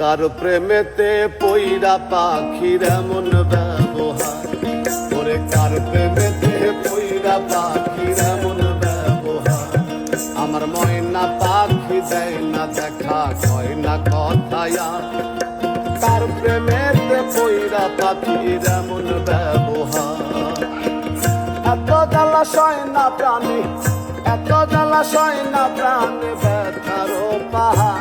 কার প্রেমেতে পইরা পাখির এমন ব্যবহার? ওরে কার প্রেমেতে পইরা পাখির এমন ব্যবহার? আমার ময়না পাখি দেয় না দেখা, কয় না কথায়া কার প্রেমেতে পইরা পাখির এমন ব্যবহার? এত জলাশয় না প্রাণী, এত জলাশয় না প্রাণী ব্যথার পাহাড়।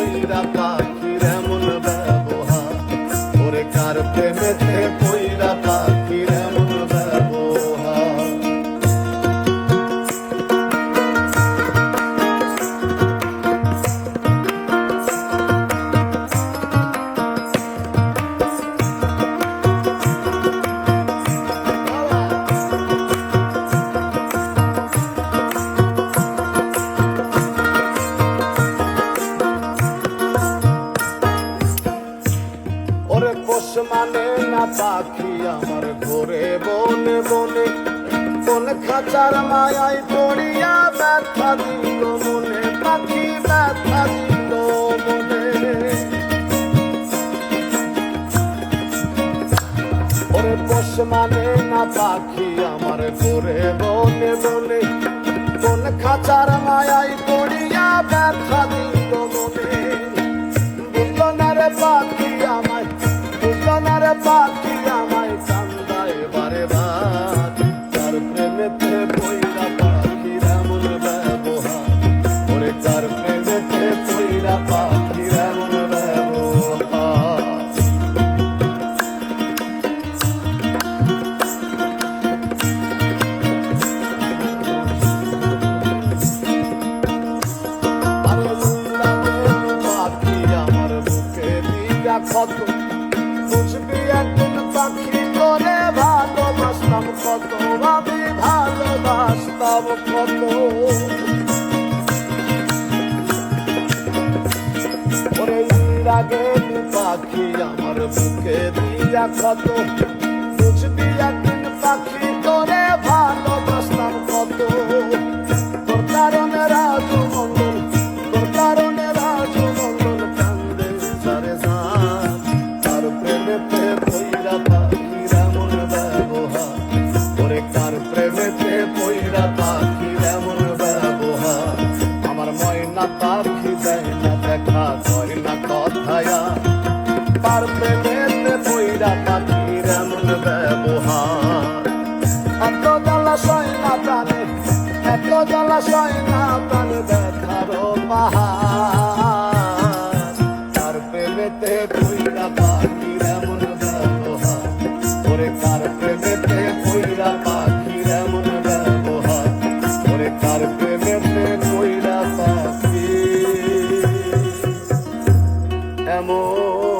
পইরা পাখির এমন ব্যবহার। ওরে কার প্রেমেতে পইরা পোষ মানে না পাখি, আমার ঘোরে বনে বনে। কোন খাঁচার মায়ায় পড়িয়া ব্যথা দিল মনে, পাখি ব্যথা দিল মনে। ওরে পোষ মানে না পাখি, আমার ঘোরে বনে বনে। কোন খাঁচার মায়ায় পাখি আমায় কান্দায় বারে বার। তার প্রেমেতে পইরা পাখির এমন ব্যবহার। ওরে তার প্রেমেতে পইরা পাখির এমন ব্যবহার। পাখি আমার বুকে দিগা কত কত আমি ভালোবাসতাম কত। ওরে রাগে পাখি আমার বুকে দিয়া কত বুঝবি একদিন পাখি। দেয় না দেখা কয় না কথায়া তার প্রেমেতে পইরা পাখির এমন ব্যবহার এত জলাশয় না প্রাণে এত জলাশয় না প্রাণে ব্যথার পাহাড় তার প্রেমেতে পইরা পাখির এমন ব্যবহার ওরে কার প্রেমেতে পইরা পাখির এমন ব্যবহার ওরে কার amor.